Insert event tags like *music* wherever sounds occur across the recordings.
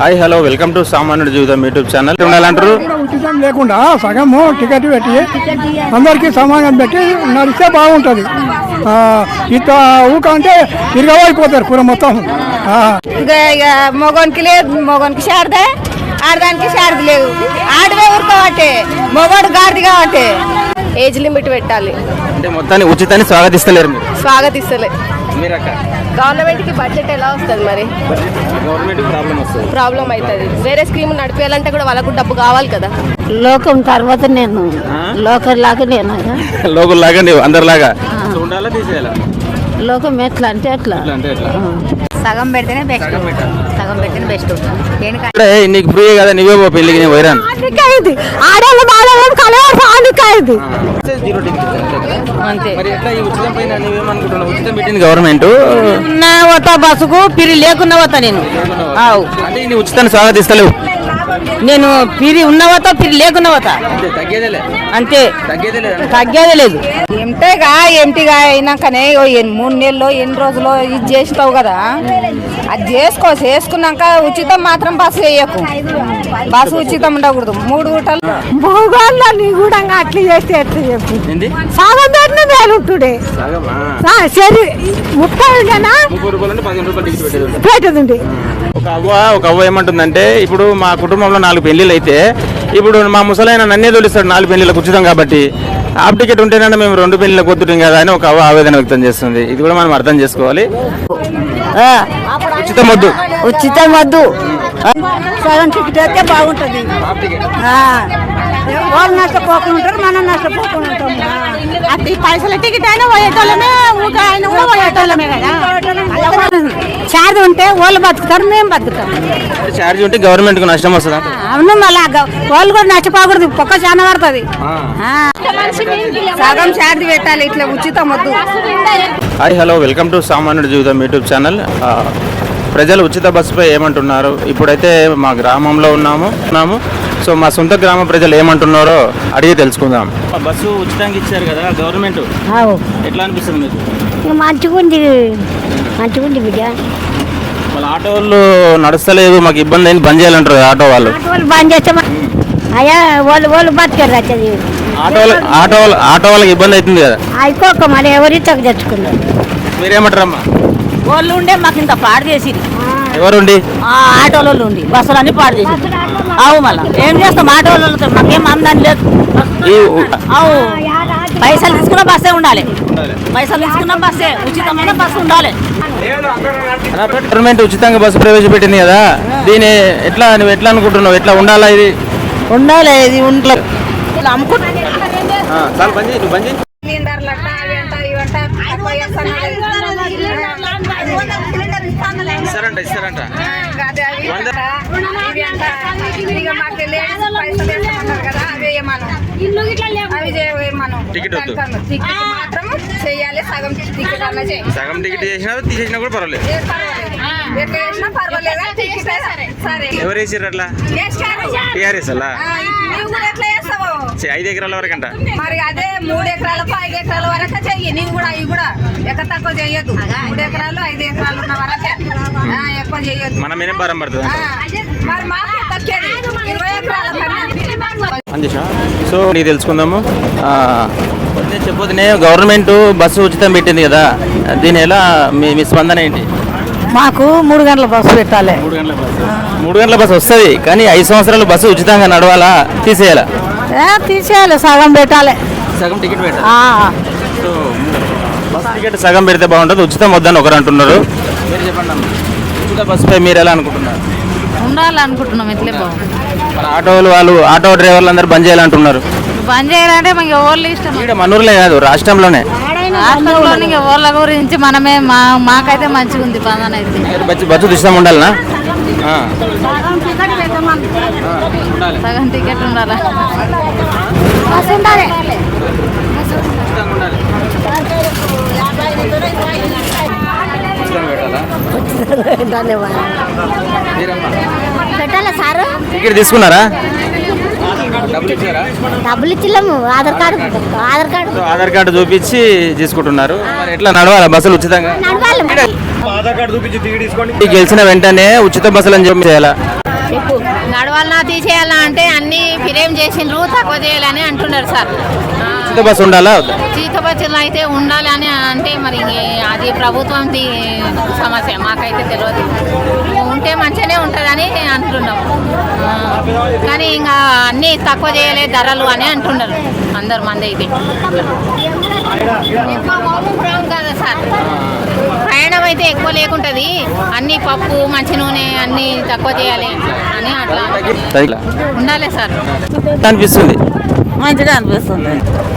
Hi hello welcome to సామాన్యుడి జీవితం YouTube channel ఉండాలంటారు ఉచితం లేకుండా సగము టికెట్ పెట్టి అందరికీ సమానం పెట్టి నడిస్తే బాగుంటుంది. ఆ, ఇట్ట ఊక అంటే తిరగబడిపోతారు కూర మొత్తం. మగోనికి లేదు మగోనికి శారద ఆడదానికి శారద లేదు. ఆడవే ఊరు కాబట్టి మగోడు గాడిది కాబట్టి ఏజ్ లిమిట్ పెట్టాలి. అంటే మొత్తాన్ని ఉచితాన్ని స్వాగతిస్తలేరు మీరు? స్వాగతిస్తలే. గవర్నమెంట్ కి బడ్జెట్ ఎలా వస్తుంది మరి? గవర్నమెంట్ ప్రాబ్లం అవుతుంది వేరే స్కీమ్ నడిపేయాలంటే కూడా వాళ్ళకు డబ్బు కావాలి కదా? లోకం తర్వాత నేను ఆ? లోకం లాగా నేను లోకల్ లాగా అందరిలాగా? సో ఉండాలా తీసేయాలా? లోకం ఎట్లా అంటే అట్లా. ఎట్లా సగం పెడితేనే బెస్ట్ సగం పెడితేనే బెస్ట్ నీకు ఫ్రీ కదా నువ్వే పో పెళ్ళికి నేను వైరాన్ ఆడవాళ్ళు అంతే. ఎట్లా ఈ ఉచితం పైన నువ్వేమనుకుంటున్నావు ఉచితం పెట్టింది గవర్నమెంట్ పోతా బస్సుకు పిరి లేకున్నా పోతా నేను. ఆవు. అంటే నీ ఉచితాన్ని స్వాగతిస్తలేవు. నేను పిరి ఉన్న పోతా పిరి లేకున్నా పోతా. అంతే తగ్గేదేలే. అంతే. తగ్గేది లేదు ఎంటేగా ఎంటిగా అయినాకనే ఓ ఎన్ని మూడు నెలలు ఎన్ని రోజులు ఇది చేస్తావు కదా? అది చేసుకో చేసుకున్నాక ఉచితం మాత్రం బస్సు వేయకు. బస్సు ఉచితం ఉండకూడదు. మూడు గుట్టలు భూగోళాన్ని కూడా అట్లా చేస్తే ఎట్లా చెప్పు? ఏంది? సాగం పెట్టిన వేలుంటుడే సరే ముప్పై. పెట్టదుండి ఒక అవ్వ ఒక అవ్వ ఏమంటుందంటే ఇప్పుడు మా కుటుంబంలో నాలుగు పెళ్ళిళ్ళు అయితే ఇప్పుడు మా ముసలైన నన్నే తోలిస్తాడు నాలుగు పెళ్ళిళ్ళకు ఉచితం కాబట్టి. హాఫ్ టికెట్ ఉంటేనే మేము రెండు పెళ్ళిళ్ళకి వద్దుటాం కదా అని ఒక ఆవేదన వ్యక్తం చేస్తుంది. ఇది కూడా మనం అర్థం చేసుకోవాలి. ఉచితం వద్దు. ఉచితం వద్దు. సగం టికెట్ అయితే బాగుంటుంది. వాళ్ళు నష్టపోకుండా ఉంటారు మనం నష్టపోకుండా ఉంటాం అది పైసల టికెట్ అయినా పోయేటోళ్ళమే ఊక ఆయన కూడా పోయేటోళ్ళమే కదా. చార్జ్ ఉంటే వాళ్ళు బతుకుతారు మేము బతుకుతాం. ఛార్జ్ ఉంటే గవర్నమెంట్కు నష్టం వస్తుందా? అవును మళ్ళా వాళ్ళు కూడా నష్టపోకూడదు పొక్క చాలా పడుతుంది. సగం ఛార్జ్ పెట్టాలి ఇట్లా ఉచితం వద్దు. హాయ్ హలో వెల్కమ్ టు సామాన్యుడి జీవితం యూట్యూబ్ ఛానల్ ప్రజలు ఉచిత బస్సుపై ఏమంటున్నారు? ఇప్పుడైతే మా గ్రామంలో ఉన్నాము ఉన్నాము. సో మా సొంత గ్రామ ప్రజలు ఏమంటున్నారో అడిగి తెలుసుకుందాం. బస్సు ఉచితంగా ఇచ్చారు కదా గవర్నమెంట్? ఎట్లా అనిపిస్తుంది మీకు? మంచిగా ఉంది మంచిగా ఉంది బిడ్డ. వాళ్ళ ఆటో వాళ్ళు నడుస్తలేదు మాకు ఇబ్బంది అయింది బంద్ చేయాలంటారు ఆటో వాళ్ళు. బంద్ చేస్తే అయ్యా వాళ్ళు వాళ్ళు బతికారు వచ్చేది ఆటో వాళ్ళ ఆటో వాళ్ళ ఆటో వాళ్ళకి ఇబ్బంది అవుతుంది కదా. అయిపోక మరి ఎవరి తగ్గ తెచ్చుకున్నారు మీరేమంటారమ్మా? వాళ్ళు ఉండే మాకు ఇంత పాడు చేసి ఎవరుండి? ఆటోలో ఉండి బస్సులు అన్ని పాడు చేసి అవు మళ్ళా. ఏం చేస్తాం ఆటోలతో మాకేం ఆమ్దాని లేదు. అవు. పైసలు తీసుకున్న బస్సే ఉండాలి. పైసలు తీసుకున్న బస్సే. ఉచితమైన బస్సు ఉండాలి. గవర్నమెంట్ ఉచితంగా బస్సు ప్రవేశపెట్టింది కదా. దీని ఎట్లా నువ్వు ఎట్లా అనుకుంటున్నావు? ఎట్లా ఉండాలా ఇది? ఉండాలి ఇది ఉంటలే. అమ్ముకుంటా ఆ, చాలు బంద్ చేయి, నువ్వు బంద్ చేయి. సిలిండర్లు అంట అవి అంట ఇవి అంట తక్కువ చేస్తున్నారు. ఇస్తారంట ఇస్తారంట అదే అవి వంద- అంట, ఇవి అంట. ఇక మాకు లేడీస్ పైసలు వేస్తున్నారు కదా అవి వేయమను అవి చేయమను టికెట్ వద్దు. టికెట్ మాత్రం చెయ్యాలి సగం టికెట్ అన్న చేయి సగం టికెట్ చేసినా తీసేసినా కూడా పర్వాలేదు. ఎట్లా చేసినా పర్వాలేదా? టికెట్ సరే. సరే. ఎవరు వేసారు అట్లా? చేస్తారు. టీఆర్ఎస్ అలా? ఎట్లా చేస్తావు? ఐదు ఎకరాల వరకు అంట మరి అదే మూడు ఎకరాలకు ఐదు ఎకరాల వరకు చెయ్యి. నీవు కూడా అవి కూడా ఎక్క తక్కువ చెయ్యొద్దు మూడు ఎకరాలు ఐదు ఎకరాలు ఉన్న వరకే. ఎక్కువ చెయ్యొద్దు మనం ఏం భారం పడుతుంది మరి మాకు ఇరవై ఎకరాల కన్నా అందేశా సో నీకు తెలుసుకుందాము. ఆ, నేను చెప్పొద్దునే గవర్నమెంట్ బస్సు ఉచితం పెట్టింది కదా. దీని ఎలా మీ మీ స్పందన ఏంటి? మాకు మూడు గంటల బస్సు పెట్టాలి. మూడు గంటల బస్సు. మూడు గంటల బస్సు వస్తుంది కానీ ఐదు సంవత్సరాలు బస్సు ఉచితంగా నడవాలా తీసేయాలా? ఏ, తీసేయాలి సగం పెట్టాలి. సగం టికెట్ పెట్టాలి. ఆ, సో బస్ టికెట్ సగం పెడితే బాగుంటుంది ఉచితం వద్దని ఒకరు అంటున్నారు. మీరు చెప్పండి. ఉచిత బస్సుపై మీరు ఎలా అనుకుంటున్నారు? ఉండాలనుకుంటున్నాం ఇట్లే బాగుంది ఆటోలు వాళ్ళు ఆటో డ్రైవర్లు అందరూ బంద్ చేయాలంటున్నారు. బంద్ చేయాలంటే మాకు ఎవరు ఇష్టం? ఇక్కడ మనూరులే కాదు రాష్ట్రంలోనే. రాష్ట్రంలో ఎవరి గురించి మనమే మా మాకైతే మంచిగా ఉంది బంధన అయితే బస్సు బస్సు ఉచితం ఉండాలనా. సగం టికెట్ ఉండాలా? ఉండాలి. పెట్టాలి సారు? టికెట్ తీసుకున్నారా? డబ్బులు ఇచ్చిలేము Aadhaar card. Aadhaar card. Aadhaar card చూపించి తీసుకుంటున్నారు. మరి ఎట్లా నడవాలా బస్సులు ఉచితంగా? గెలిచిన వెంటనే ఉచిత బస్సులు అని చెప్పి చేయాలా? కావాలన్నా తీసేయాలన్నా అంటే అన్ని ఫిరేం చేసిండ్రు తక్కువ చేయాలని అంటున్నారు సార్. ఉచిత బస్సు ఉండాలా? జీత బస్సులు అయితే ఉండాలి అని అంటే మరి అది ప్రభుత్వంది సమస్య మాకైతే తెలియదు. ఉంటే మంచిగానే ఉంటుందని అంటున్నాం. కానీ ఇంకా అన్నీ తక్కువ చేయలే ధరలు అని అంటున్నారు అందరు మంది మోపురం కదా సార్ ప్రయాణం అయితే ఎక్కువ లేకుంటది. అన్ని పప్పు మంచి నూనె అన్ని తక్కువ చేయాలి అని అట్లా. ఉండాలి సార్. అనిపిస్తుంది. మంచిగా అనిపిస్తుంది.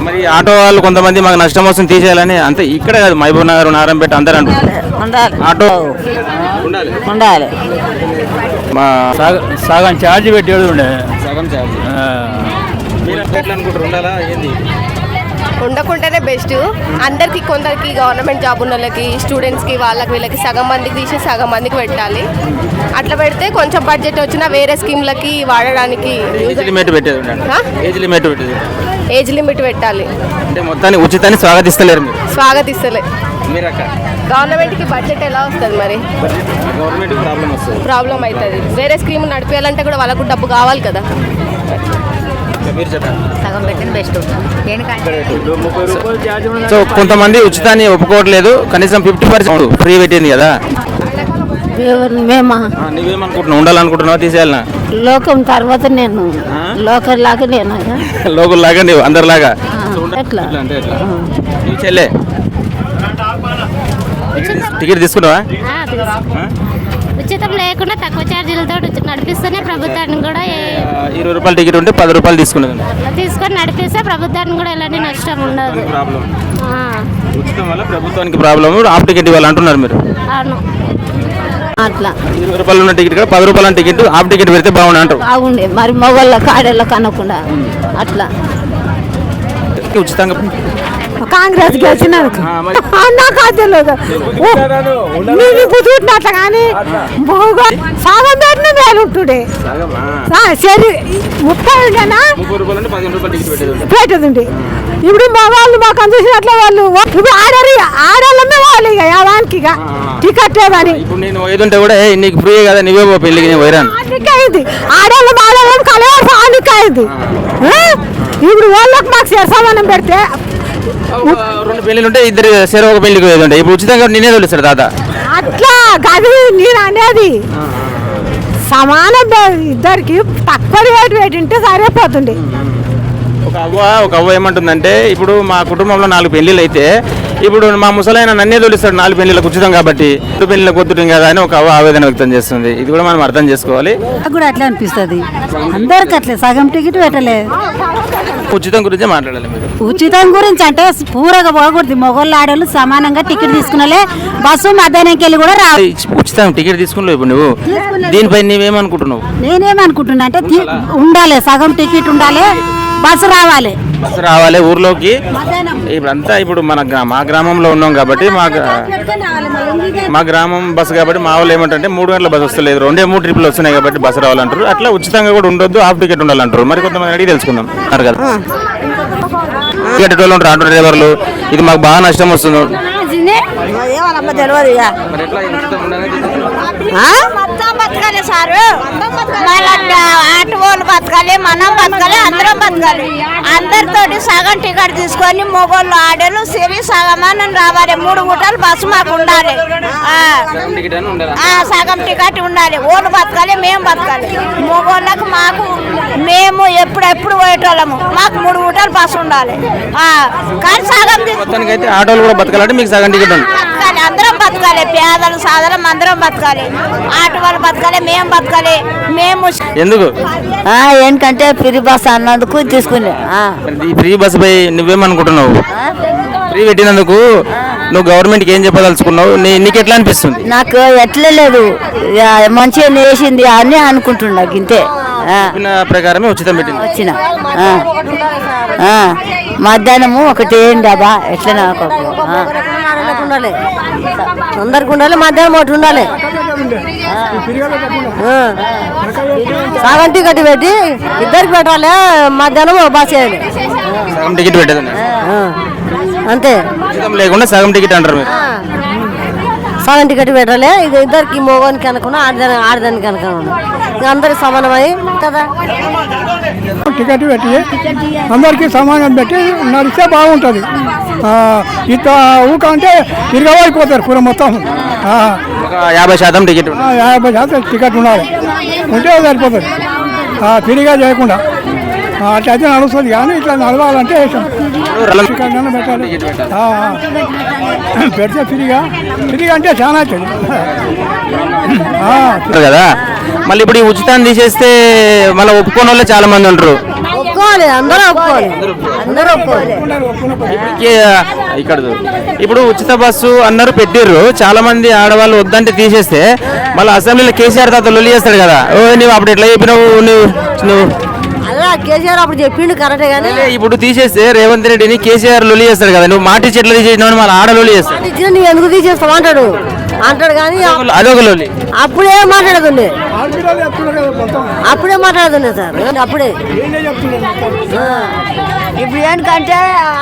మరి ఆటో వాళ్ళు కొంతమంది మాకు నష్టం వస్తుంది తీసేయాలని అంతే. ఇక్కడ కాదు మహబూబ్ నగర్ నారాయణపేట అందరూ ఉండాలి ఆటో ఉండాలి. ఉండాలి. మా సగం ఛార్జ్ పెట్టేది ఉండే. సగం ఛార్జ్ మీరు ఎట్లా అనుకుంటారు? ఉండాలా? ఏంది? ఉండకుంటేనే బెస్ట్. అందరికి కొందరికి గవర్నమెంట్ జాబ్ ఉన్న వాళ్ళకి స్టూడెంట్స్కి వాళ్ళకి వీళ్ళకి సగం మందికి తీసి సగం మందికి పెట్టాలి. అట్లా పెడితే కొంచెం బడ్జెట్ వచ్చినా వేరే స్కీమ్లకి వాడడానికి ఏజ్ లిమిట్ పెట్టేది ఉండండి. ఆ? ఏజ్ లిమిట్ పెట్టేది ఏజ్ లిమిట్ పెట్టాలి. అంటే మొత్తాన్ని ఉచితాన్ని స్వాగతిస్తలేరు మీరు. స్వాగతిస్తలే. మీరు అక్క గవర్నమెంట్కి బడ్జెట్ ఎలా వస్తుంది మరి? గవర్నమెంట్ ప్రాబ్లం వస్తుంది. ప్రాబ్లం అవుతుంది. వేరే స్కీమ్ నడిపేయాలంటే కూడా వాళ్ళకు డబ్బు కావాలి కదా. సగం పెట్టిన బెస్ట్ సో కొంతమంది ఉచితాన్ని ఒప్పుకోవట్లేదు కనీసం ఫిఫ్టీ పర్సెంట్ ఫ్రీ పెట్టింది కదా. మేమా? ఆ, నువ్వేమనుకుంటున్నావు ఉండాలనుకుంటున్నావా? తీసేయాలనా? లోకం తర్వాత నేను ఆ? లోకం లాగా నేను *laughs* లోకల్లాగా నీవు అందరిలాగా. ఎట్లా? ఎట్లా అంటే ఎట్లా? నీ చెల్లె. టికెట్- టికెట్ తీసుకున్నావా? ఉచితం లేకుండా తక్కువ ఛార్జీలతో నడిపిస్తేనే ప్రభుత్వాన్ని కూడా ఇరవై రూపాయల టికెట్ ఉంటే పది రూపాయలు తీసుకున్నది అట్లా తీసుకొని నడిపిస్తే ప్రభుత్వానికి కూడా ఎలాంటి నష్టం ఉండదు. ఉచితం వల్ల ప్రభుత్వానికి ప్రాబ్లం హాఫ్ టికెట్ ఇవ్వాలి అంటున్నారు మీరు. అవును. అట్లా. ఇరవై రూపాయలు ఉన్న టికెట్ కూడా పది రూపాయల టికెట్ హాఫ్ టికెట్ పెడితే బాగుండు అంటారు. బాగుండే. మరి మొగోళ్ళ కాడళ్ళకి అనకుండా అట్లా. ఉచితంగా కాంగ్రెస్ గెలిచినందుకు మరి నాకు తెలియదు. నేను కుదురుతున్నట్ల కానీ సాగం పెట్టిన వేలు ఉంటుండే. సరే ముప్పై ఉండేనా. పెట్టదుండి ఇప్పుడు మా వాళ్ళు మాకు అందించినట్ల వాళ్ళు ఇప్పుడు ఆడరు ఆడాలమే వాళ్ళు ఇక యావానికి ఇక. టికెట్ లేదని ఇప్పుడు నేను ఏదుంటే కూడా "ఏ, నీకు ఫ్రీ కదా నువ్వే పో పెళ్ళికి నేను పోయిరాను ఆడికి అయింది ఆడవాళ్ళం ఆడవాళ్ళం అయింది? ఇప్పుడు వాళ్ళకి మాకు సమానం పెడితే రెండు పెళ్ళిళ్ళు ఉంటే ఇద్దరు సేర ఒక పెళ్ళికి ఉంటాయి ఇప్పుడు ఉచితంగా నేనే తోలిస్తాడు తాత. అట్లా గది నేను అనేది సమానం ఇద్దరికి తక్కువ రేటు పెట్టింటే సరిపోతుంది ఒక అవ్వ ఒక అవ్వ ఏమంటుందంటే ఇప్పుడు మా కుటుంబంలో నాలుగు పెళ్ళిళ్ళు అయితే ఇప్పుడు మా ముసలైన నన్నే తోలిస్తాడు నాలుగు పెళ్ళిళ్ళకు ఉచితం కాబట్టి రెండు పెళ్ళిళ్ళకు వద్దుటం కదా అని ఒక అవ్వ ఆవేదన వ్యక్తం చేస్తుంది. ఇది కూడా మనం అర్థం చేసుకోవాలి. నాకు కూడా అట్లా అనిపిస్తుంది. అందరికి అట్లే. సగం టికెట్ పెట్టలే. ఉచితం గురించే మాట్లాడాలి ఉచితం గురించి అంటే పూరగా పోకూడదు. మొగోళ్ళు ఆడోళ్ళు సమానంగా టికెట్ తీసుకున్నలే. బస్సు మధ్యాహ్నంకి వెళ్ళి కూడా రా ఉచితం టికెట్ తీసుకున్నావు ఇప్పుడు నువ్వు. దీనిపై నీవేమనుకుంటున్నావు? నేనేమనుకుంటున్నా అంటే తీ- ఉండాలి. సగం టికెట్ ఉండాలి. బస్సు రావాలి. బస్సు రావాలి ఊర్లోకి. ఇప్పుడు అంతా ఇప్పుడు మన మా గ్రామంలో ఉన్నాం కాబట్టి మా మా గ్రామం బస్సు కాబట్టి మా వాళ్ళు ఏమంటారంటే మూడు గంటల బస్సు వస్తలేదు. రెండే మూడు ట్రిప్లు వస్తున్నాయి కాబట్టి బస్సు రావాలంటారు. అట్లా ఉచితంగా కూడా ఉండొద్దు హాఫ్ టికెట్ ఉండాలంటారు. మరి కొంతమంది అడిగి తెలుసుకుందాం. అన్నారు కదా. టికెట్ వాళ్ళు ఉంటారు? ఆటో డ్రైవర్లు. ఇది మాకు బాగా నష్టం వస్తుంది. మొత్తం బతకాలి సారు. ఆటో వాళ్ళు బతకాలి మనం బతకాలి అందరం బతకాలి. అందరితోటి సగం టికెట్ తీసుకొని మొగోళ్ళు ఆడలు సిరి సగమని రావాలి. మూడు గుట్టలు బస్సు మాకు ఉండాలి. సగం టికెట్ ఉండాలి? ఓళ్ళు బతకాలి మేము బతకాలి. మొగోళ్ళకు మాకు మేము ఎప్పుడెప్పుడు పోయేటోళ్ళము. మాకు మూడు గుట్టలు బస్సు ఉండాలి. ఆ, కానీ సగం ఆటోలు కూడా బతకాలంటే మీకు సగం టికెట్ ఉంది. బతకాలి అందరం బతకాలి. పేదలు సాధారణ అందరం బతకాలి. ఆటో వాళ్ళు బతకాలి మేము బతకాలి. మేము ఎందుకు? ఏంటంటే ఫ్రీ బస్ అన్నందుకు తీసుకుని ఫ్రీ బస్సుపై నువ్వేమనుకుంటున్నావు? ఫ్రీ పెట్టినందుకు నువ్వు గవర్నమెంట్కి ఏం చెప్పదలుచుకున్నావు? నీ నీకు ఎట్లా అనిపిస్తుంది? నాకు ఎట్లా లేదు. మంచిగా వేసింది అని అనుకుంటున్నా ఇంతే. ప్రకారమే ఉచితం పెట్టింది. వచ్చిన. మధ్యాహ్నము ఒకటి ఏంటి అబ్బా. ఎట్లా నాకు. అందరికి ఉండాలి మధ్యాహ్నం ఒకటి ఉండాలి. సగం టికెట్ పెట్టి ఇద్దరికి పెట్టాలి మధ్యాహ్నం బస్ చేయాలి సగం టికెట్ పెట్టేది అంతే. లేకుండా సగం టికెట్ అంటారు మీరు. సగం టికెట్ పెట్టలే ఇక ఇద్దరికి మోగానికి అనుకున్నా ఆడదాని ఆడదానికి అనుకున్నాను. ఇక అందరికి సమానమై కదా? టికెట్ పెట్టి అందరికీ సమానం పెట్టి నడిస్తే బాగుంటుంది. ఇంత ఊక అంటే ఇరగైపోతారు కూర మొత్తం. యాభై శాతం టికెట్ యాభై శాతం టికెట్ ఉండాలి. ఉంటే సరిపోతుంది. ఆ, ఫ్రీగా చేయకుండా. అట్లయితే నడుస్తుంది కానీ ఇట్లా నడవాలంటే పెట్టాలి. ఆ, ఆ. పెడితే ఫ్రీగా. ఫ్రీగా అంటే చాలా అవుతుంది. కదా? మళ్ళీ ఇప్పుడు ఈ ఉచితాన్ని తీసేస్తే మళ్ళీ ఒప్పుకోని వాళ్ళు చాలా మంది ఉంటారు. ఒప్పుకోవాలి అందరూ ఒప్పుకోవాలి. అందరూ ఒప్పుకోవాలి. ఇప్పటికే ఇక్కడ ఇప్పుడు ఉచిత బస్సు అన్నారు పెట్టిర్రు. చాలా మంది ఆడవాళ్ళు వద్దంటే తీసేస్తే మళ్ళీ అసెంబ్లీలో కేసీఆర్ తాత లొల్లి చేస్తాడు కదా. ఓ నువ్వు అప్పుడు ఎట్లా చెప్పినావు? నువ్వు నువ్వు. అదే కేసీఆర్ అప్పుడు చెప్పిండు కరెక్టే కానీ ఇప్పుడు తీసేస్తే రేవంత్ రెడ్డిని కేసీఆర్ లొల్లి చేస్తాడు కదా. నువ్వు మాట ఇచ్చి ఎట్లా తీసేసినావు మళ్ళీ ఆడ లొల్లి చేస్తాడు. ఇచ్చిన నువ్వు ఎందుకు తీసేస్తావు అంటాడు. అంటాడు కానీ అదొక లొల్లి. అప్పుడే మాట్లాడుతుండే మొత్తం. అప్పుడే మాట్లాడుతుండే సార్. అప్పుడే. ఇప్పుడు ఏంటంటే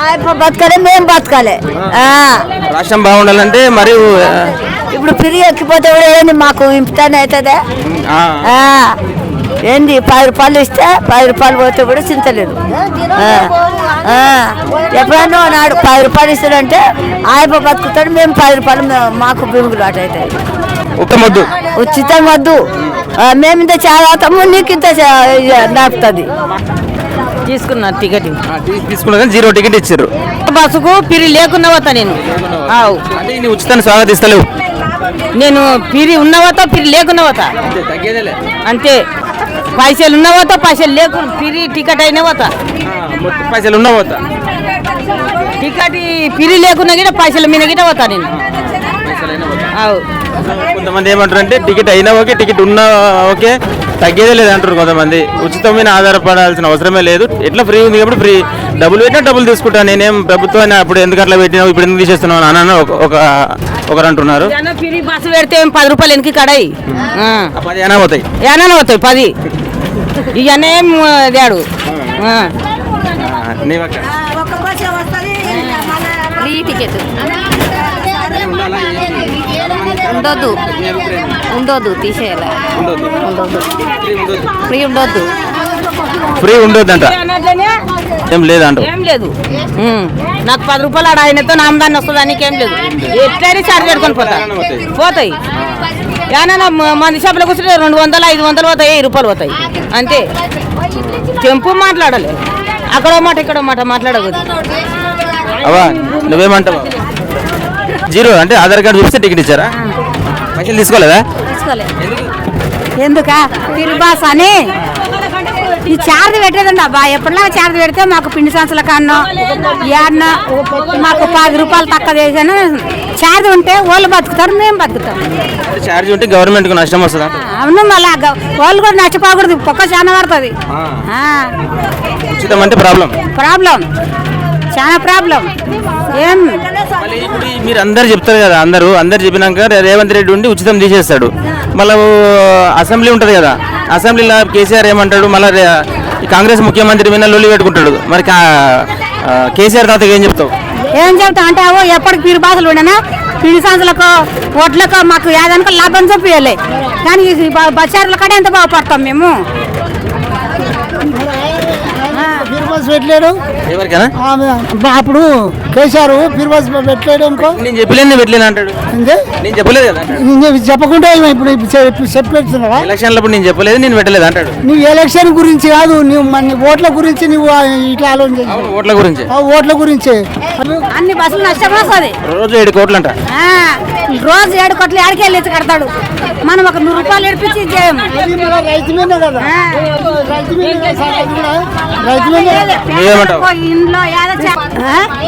ఆయన బతకాలి మేము బతకాలి. రాష్ట్రం బాగుండాలంటే మరి ఇప్పుడు ఫ్రీ ఎక్కిపోతే కూడా ఏంది మాకు ఇంపుతానే అవుతుందా. ఏంది పది రూపాయలు ఇస్తే పది రూపాయలు పోతే కూడా చింతలేదు. ఎప్పుడన్నా నాడు పది రూపాయలు ఇస్తాడంటే ఆయన బతుకుతాడు మేము పది రూపాయలు మాకు బిరుగులు అటు అవుతాయి ఒక్క మొద్దు ఉచితం వద్దు. మేము ఇంత చాలా అవుతాము నీకు ఇంత నాపుతుంది తీసుకున్నా టికెట్. తీసుకున్నా కానీ జీరో టికెట్ ఇచ్చారు బస్సుకు పిరి లేకున్నా పోతా నేను. ఆవు. అంటే ఉచితాన్ని స్వాగతిస్తలేవు నేను పిరి ఉన్నవతా పిరి లేకున్నా పోతా. తగ్గేదేలే. అంతే. పైసలు ఉన్నవతా పైసలు లేకు పిరి టికెట్ అయినా పోతా మొత్తం పైసలు ఉన్నా పోతా టికెట్ పిరి లేకున్నా గిట పైసల మీద గిట పోతా నేను. కొంతమంది ఏమంటారు అంటే టికెట్ అయినా ఓకే టికెట్ ఉన్నా ఓకే తగ్గేదే లేదు అంటారు కొంతమంది. ఉచితం మీద ఆధారపడాల్సిన అవసరమే లేదు. ఎట్లా ఫ్రీ ఉంది కాబట్టి ఫ్రీ. డబ్బులు పెట్టినా డబ్బులు తీసుకుంటా. నేనేం ప్రభుత్వాన్ని అప్పుడు ఎందుకు అట్లా పెట్టినావు ఇప్పుడు ఎందుకు తీసేస్తున్నావు అని ఒక- ఒకరు అంటున్నారు బస్సు పెడితే ఏం పది రూపాయలు వెనక్కి కడాయి? ఆ. పది అయినా పోతాయి. ఏమైనా పోతాయి పది. *laughs* ఇవన్నీ ఏం తేడు టికెట్. ఉండొద్దు. ఉండొద్దు తీసేయాలి. ఉండొద్దు. ఫ్రీ ఉండొద్దు. ఫ్రీ ఉండొద్దంట. అన్నట్లనే ఏం లేదంట ఏం లేదు. నాకు పది రూపాయలు ఆడ ఆయనతో నామదాన్ని వస్తుంది ఏం లేదు. ఎట్లయినా చార్జ్ పెట్టుకొని పోతా. పోతాయి. ఏమైనా మంది షాపులో కూర్చుంటే రెండు వందలు ఐదు వందలు పోతాయి వెయ్యి రూపాయలు పోతాయి. అంతే. తెంపు మాట్లాడాలి. అక్కడో మాట ఇక్కడో మాట మాట్లాడకూడదు. అవా నువ్వేమంటావు? జీరో అంటే ఆధార్ కార్డు చూపిస్తే టికెట్ ఇచ్చారా? పైసలు తీసుకోలేదా? ఎందుక? తిరుబాస్ అని? ఈ చార్జ్ పెట్టేదండి అబ్బా. ఎప్పటిలా చార్జ్ పెడితే మాకు పిండి సంచుల కన్నో ఏడన్న మాకు పది రూపాయలు తక్కువ చేసాను చార్జ్ ఉంటే వాళ్ళు బతుకుతారు మేము బతుకుతాం. ఛార్జ్ ఉంటే గవర్నమెంట్కి నష్టం వస్తుందా? అవును మళ్ళీ వాళ్ళు కూడా నచ్చిపోకూడదు పొక్క చాలా పడుతుంది ప్రాబ్లం. ప్రాబ్లం. చాలా ప్రాబ్లం. ఏం? మళ్ళీ ఇప్పుడు మీరు అందరు చెప్తారు కదా అందరూ అందరు చెప్పినాక రేవంత్ రెడ్డి ఉండి ఉచితం తీసేస్తాడు. మళ్ళీ అసెంబ్లీ ఉంటుంది కదా అసెంబ్లీలో కేసీఆర్ ఏమంటాడు మళ్ళీ కాంగ్రెస్ ముఖ్యమంత్రి మీద లొల్లి పెట్టుకుంటాడు. మరి కేసీఆర్ తాతకి ఏం చెప్తావు? ఏం చెప్తా అంటే అవో ఎప్పటికి పీరు బాసలు ఉండనా? పీడి సంచులకు ఓట్లకు మాకు ఏదనుక లాభం చూపించాలి కానీ బస్సారుల కాడ ఎంత బాగుపడతాం మేము? ఎవరికైనా? అప్పుడు కేసీఆర్ ఫిర్బస్ పెట్టలేడు అనుకో. నేను చెప్పలేను నేను పెట్టలేను అంటాడు. నేను చెప్పలేదు కదా నేను చెప్పకుండా ఏమో ఇప్పుడు చెప్పలేస్తున్నావా ఎలక్షన్లప్పుడు నేను చెప్పలేదు నేను పెట్టలేదు అంటాడు. నువ్వు ఎలక్షన్ గురించి కాదు నువ్వు మన ఓట్ల గురించి నువ్వు ఇట్లా ఆలోచన ఓట్ల గురించి. ఆ ఓట్ల గురించి. అన్ని బస్సులు నష్టపోతుంది. రోజు ఏడు కోట్లు అంట రోజు ఏడు కోట్లు ఏడికి వెళ్ళి కడతాడు. మనం ఒక నూరు రూపాయలు ఏడిపించి రైతు మీదే కదా. రైతు మీదే రైతు మీదే ఇంట్లో?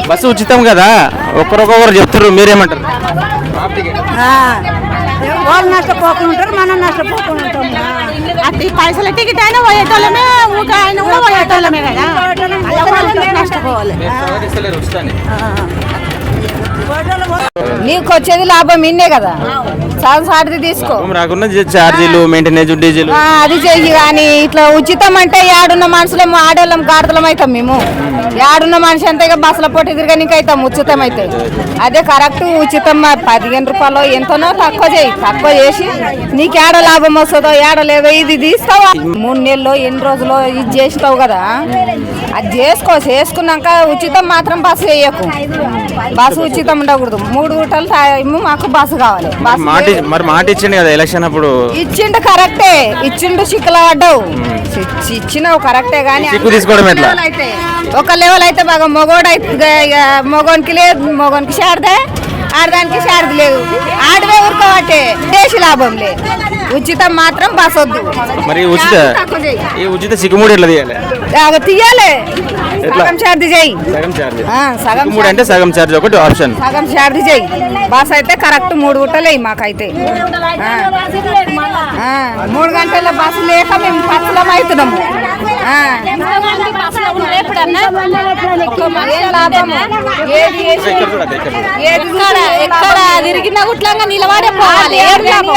బస్సు ఉచితం కదా? ఒక్కరొక్కొక్కరు చెప్తారు మీరేమంటారు. వాళ్ళు నష్టపోకుండా ఉంటారు మనం నష్టపోకుండా ఉంటాం అది పైసల టికెట్ అయినా పోయేటోళ్ళమే ఊక ఆయన కూడా పోయేటోళ్ళమే కదా? నష్టపోవాలి. నీకు వచ్చేది లాభం ఇన్నే కదా? సాటిది తీసుకో. రాకుండా ఛార్జీలు మెయింటెనెన్స్ డీజిల్. అది చెయ్యి కానీ ఇట్లా ఉచితం అంటే ఏడున్న మనుషులేమో ఆడోళ్ళం గాడతలం అవుతాం మేము. ఏడున్న మనిషి అంతే ఇక బస్సుల పొట్టి తిరగనికి అవుతాం ఉచితం అయితే అదే కరెక్ట్ ఉచితం పదిహేను రూపాయలు ఎంతనో తక్కువ చేయి తక్కువ చేసి నీకు ఏడ లాభం వస్తుందో ఏడ లేదో ఇది తీసుకోవా మూడు నెలలు ఎన్ని రోజులు ఇది చేస్తావు కదా? అది చేసుకో చేసుకున్నాక ఉచితం మాత్రం బస్సు వేయకు. బస్సు ఉచితం ఉండకూడదు. మూడు గుట్టలు మాకు బస్సు కావాలి. బస్సు మరి మాట ఇచ్చిండు కదా ఎలక్షన్ అప్పుడు? ఇచ్చిండు కరెక్టే. ఇచ్చిండు చిక్కుల పడ్డావు ఇచ్చినావు కరెక్టే కానీ చిక్కు తీసుకోవడం ఎట్లా? ఒక లెవెల్ అయితే బాగా మొగోడు మొగోనికి లేదు మొగోనికి షాడదే ఆడదానికి షాడది లేదు. ఆడవే ఊరుకోవట్టే. దేశ లాభం లేదు ఉచితం మాత్రం బస్ వద్దు. మరి ఉచిత. ఈ ఉచిత సిగ్గుమూడు ఎట్లా తీయాలి? తీయాలి? సగం షార్ది చేయి. సగం ఛార్జ్ సగం అంటే సగం ఛార్జ్ ఒకటి ఆప్షన్. సగం షార్ది చేయి. బస్ అయితే కరెక్ట్ మూడు గుట్టలే మాకైతే. మూడు గంటల బస్సు లేక మేము పచ్చలం అవుతున్నాము. ఎక్కడ తిరిగినా గుట్లంగా నిలబడే పోవాలి ఏం లాభం?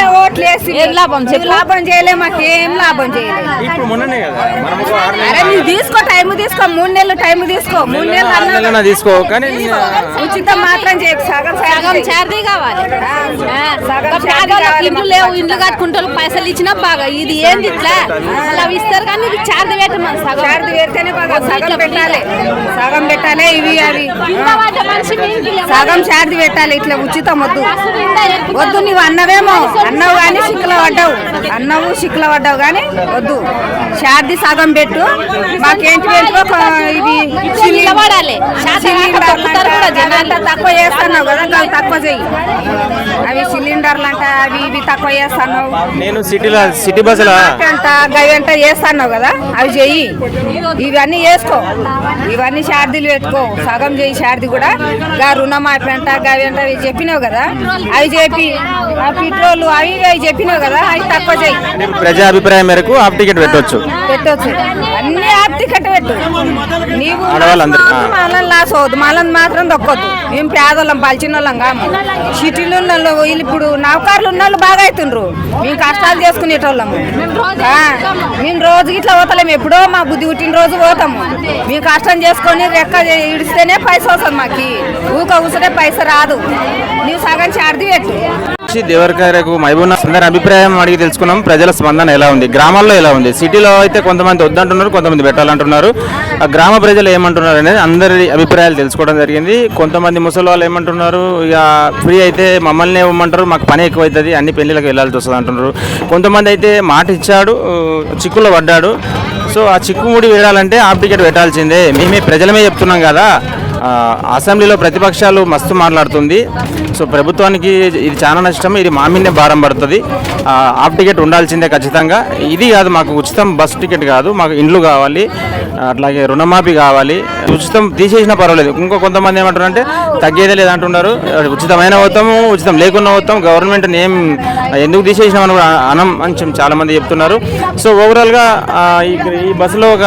ఏం లాభం చెప్పు? లాభం చేయలే మాకు ఏం లాభం చేయలేదు ఇప్పుడు మొన్ననే కదా మనం ఒక ఆరు అరే నువ్వు తీసుకో టైం తీసుకో మూడు నెలలు టైం తీసుకో మూడు నెలలు తీసుకో కానీ ఉచితం మాత్రం చేయకు సగం సగం కావాలి. లేవు కట్టుకుంటే పైసలు ఇచ్చినా బాగా ఇది ఏంది ఇట్లా అవి ఇస్తారు కానీ ఇది చార్జీ పెట్టమని బాగా సగం పెట్టాలి. సగం పెట్టాలి ఇవి అవి. సగం చార్జ్ పెట్టాలి ఇట్లా ఉచితం వద్దు. వద్దు నువ్వు అన్నవేమో. అన్నావు? పడ్డావు అన్నావు సిక్కుల పడ్డావు కానీ వద్దు. షార్ది సగం పెట్టు. మాకేంటి ఇది నిలబడాలి. తక్కువ చేస్తున్నావు కదా అవి తక్కువ చెయ్యి. అవి సిలిండర్లు అంట అవి ఇవి తక్కువ చేస్తున్నావు. నేను సిటీలో సిటీ బస్సులో. అంట గవి అంట చేస్తున్నావు కదా అవి చెయ్యి. ఇవన్నీ చేసుకో. ఇవన్నీ షార్దీలు పెట్టుకో. సగం చేయి షార్ది కూడా. గా రుణమాఫీ అంట గవి అంట అవి చెప్పినావు కదా. అవి చెప్పి ఆ పెట్రోల్ అవి ఇవి అవి చెప్పినావు కదా. అవి తక్కువ చేయి. ప్రజా అభిప్రాయం మేరకు హాఫ్ టికెట్ పెట్టవచ్చు పెట్టవచ్చు అన్ని యాప్ టికెట్ పెట్టు. నీవు ఆడవాళ్ళందరూ. మాలను లాస్ అవద్దు మాలను మాత్రం దొక్కొద్దు. మేము పేదోళ్ళం పలిచిన వాళ్ళం కాము. సిటీలో ఉన్న వాళ్ళు ఇప్పుడు నౌకర్లు ఉన్న వాళ్ళు బాగా అవుతుండ్రు మేము కష్టాలు చేసుకునేటోళ్ళము. మేము రోజు ఇట్లా పోతలేము. ఎప్పుడో మా బుద్ధి పుట్టిన రోజు పోతాము. మేము కష్టం చేసుకొని రెక్క ఇడిస్తేనే పైస వస్తుంది మాకు. ఊక ఊసరే పైస రాదు. నీవు సగం చార్ది పెట్టు. దేవరకాయకు మహబూబ్ అందరి అభిప్రాయం అడిగి తెలుసుకున్నాం. ప్రజల స్పందన ఎలా ఉంది? గ్రామాల్లో ఎలా ఉంది? సిటీలో అయితే కొంతమంది వద్దంటున్నారు కొంతమంది పెట్టాలంటున్నారు. ఆ గ్రామ ప్రజలు ఏమంటున్నారు అనేది అందరి అభిప్రాయాలు తెలుసుకోవడం జరిగింది. కొంతమంది ముసలి వాళ్ళు ఏమంటున్నారు ఇక ఫ్రీ అయితే మమ్మల్ని ఇవ్వమంటారు మాకు పని ఎక్కువ అవుతుంది అన్ని పెళ్ళిళ్ళకి వెళ్ళాల్సి వస్తుంది అంటున్నారు. కొంతమంది అయితే మాట ఇచ్చాడు చిక్కులో పడ్డాడు. సో ఆ చిక్కుముడి వేయాలంటే ఆప్ టికెట్ పెట్టాల్సిందే. మేమే ప్రజలమే చెప్తున్నాం కదా. అసెంబ్లీలో ప్రతిపక్షాలు మస్తు మాట్లాడుతుంది. సో ప్రభుత్వానికి ఇది చాలా నష్టం. ఇది మా మీదే భారం పడుతుంది. ఆ, హాఫ్ టికెట్ ఉండాల్సిందే ఖచ్చితంగా. ఇది కాదు మాకు ఉచితం బస్ టికెట్ కాదు. మాకు ఇండ్లు కావాలి అట్లాగే రుణమాఫీ కావాలి. ఉచితం తీసేసినా పర్వాలేదు. ఇంకో కొంతమంది ఏమంటారు అంటే తగ్గేదే లేదంటున్నారు. ఉచితమైన అవుతాము ఉచితం లేకుండా అవుతాం. గవర్నమెంట్ ఏం ఎందుకు తీసేసినామని కూడా అనం అని చాలామంది చెప్తున్నారు. సో ఓవరాల్గా ఈ ఈ బస్సులో ఒక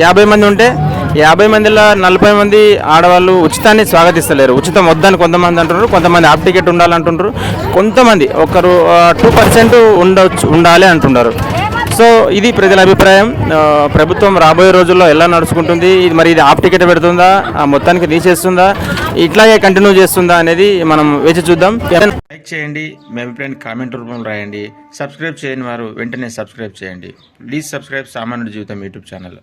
యాభై మంది ఉంటే యాభై మందిలో నలభై మంది ఆడవాళ్ళు ఉచితాన్ని స్వాగతిస్తలేరు. ఉచితం వద్దని కొంతమంది అంటున్నారు కొంతమంది ఆఫ్ టికెట్ ఉండాలంటుంటారు కొంతమంది ఒకరు టూ పర్సెంట్ ఉండవచ్చు ఉండాలి అంటున్నారు. సో ఇది ప్రజల అభిప్రాయం. ప్రభుత్వం రాబోయే రోజుల్లో ఎలా నడుచుకుంటుంది? ఇది మరి ఇది ఆఫ్ టికెట్ పెడుతుందా? ఆ, మొత్తానికి తీసేస్తుందా? ఇట్లాగే కంటిన్యూ చేస్తుందా అనేది మనం వేచి చూద్దాం. లైక్ చేయండి మీ అభిప్రాయాన్ని కామెంట్ రూపంలో రాయండి. సబ్స్క్రైబ్ చేయని వారు వెంటనే సబ్స్క్రైబ్ చేయండి. ప్లీజ్ సబ్స్క్రైబ్ సామాన్యుడి జీవితం యూట్యూబ్ ఛానల్.